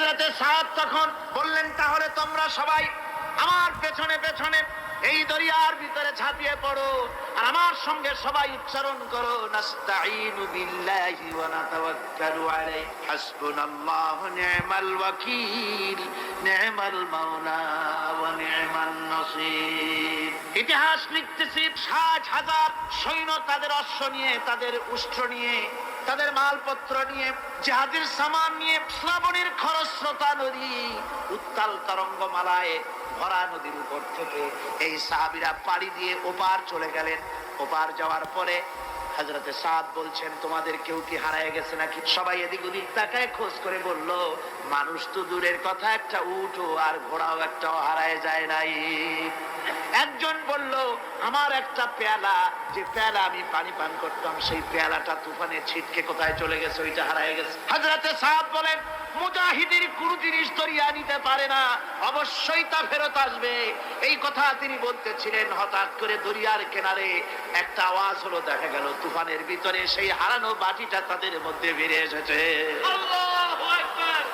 হাজরাতে সাদ তখন বললেন, তাহলে তোমরা সবাই আমার পেছনে পেছনে এই দরিয়ার ভিতরে ছাপিয়ে পড়ো আর আমার সঙ্গে সবাই উচ্চারণ করো, নাস্তাঈনু বিল্লাহি ওয়া নাতাওয়াক্কালু আলাইহি, হাসবুনাল্লাহু নি'মাল ওয়াকিল, নি'মাল মাওলা ওয়া নাসির। ইতিহাস লিখতেছি সৈন্য তাদের অশ্ব নিয়ে, তাদের উষ্ট্র নিয়ে, তাদের মালপত্র নিয়ে, জাহাজের সামান নিয়ে নদী উত্তাল তরঙ্গমালায় ভরা নদীর উপর থেকে এই সাহাবিরা পাড়ি দিয়ে ওপার চলে গেলেন। ওপার যাওয়ার পরে হাজরতে সাদ বলছেন, তোমাদের কেউ কি হারায় গেছে নাকি? সবাই এদিক ওদিক তাকায়, খোঁজ করে বলল, মানুষ তো দূরের কথা, একটা উঠো আর ঘোড়াও একটাও হারায় যায় নাই। একজন বলল, আমার একটা পেয়ালা, যে পেয়ালা আমি পানি পান করতাম, সেই পেয়ালাটা তুফানে ছিটকে কোথায় চলে গেছে, ওইটা হারায় গেছে। হাজরাতে সাদ বলেন কোন জিনিস দরিয়া নিতে পারে না, অবশ্যই তা ফেরত আসবে। এই কথা তিনি বলতেছিলেন, হঠাৎ করে দরিয়ার কিনারে একটা আওয়াজ হলো, দেখা গেল তুফানের ভিতরে সেই হারানো বাটিটা তাদের মধ্যে বেড়ে এসেছে।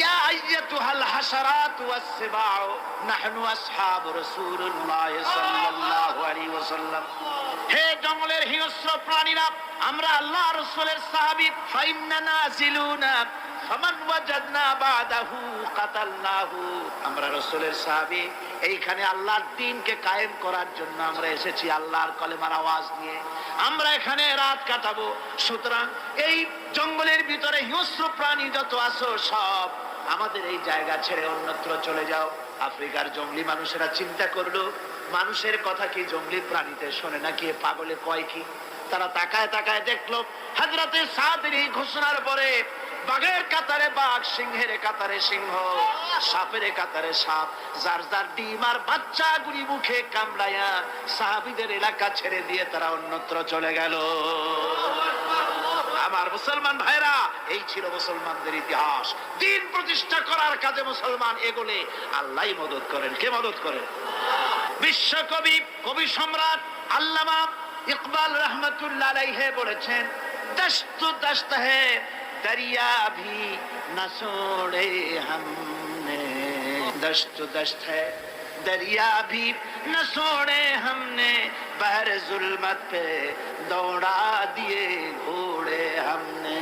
ইয়া আইয়াতুহাল হাশারাত ওয়াস সিবাউ নাহনু আসহাবু রাসূলুল্লাহ সাল্লাল্লাহু হে জঙ্গলের হিংস্র প্রাণীরা, আমরা আল্লাহ রাসূলের সাহাবী, ফাইন্না নাজিলুনা আমরা রাসূলের সাহাবী, এইখানে আল্লাহর দ্বীনকে কায়েম করার জন্য আমরা এসেছি আল্লাহর কলেমার আওয়াজ নিয়ে। আমরা এখানে রাত কাটাবো। সুতরাং এই জঙ্গলের ভিতরে হিংস্র প্রাণী যত আছো সব আমাদের এই জায়গা ছেড়ে অন্যত্র চলে যাও। আফ্রিকার জঙ্গলি মানুষেরা চিন্তা করল, মানুষের কথা কি জঙ্গলি প্রাণীতে শোনে নাকি পাগলে কয় কি? তারা তাকায় তাকায় দেখল, হাজরাতে সাদের এই ঘোষণার পরে বাঘের কাতারে বাঘ, সিংহের কাতারে সিংহ, সাপের কাতারে সাপ, যার যার ডিম আর বাচ্চা গুলি মুখে কামড়ায়া সাহাবিদের এলাকা ছেড়ে দিয়ে তারা অন্যত্র চলে গেল। আমার মুসলমান ভাইরা, এই ছিল মুসলমানদের ইতিহাস। দিন প্রতিষ্ঠা করার কাজে মুসলমান এগোলে আল্লাহ মদত করেন। কে মদত করেন? বিশ্বকবি, কবি সম্রাট আল্লামা ইকবাল রহমতুল্লাহ বলেছেন দস্ত দস্ত হে दरिया भी न छोड़े हमने। दस्त तो दस्त है, दरिया भी न छोड़े हमने। बहर जुल्मत पे दौड़ा दिए घोड़े हमने।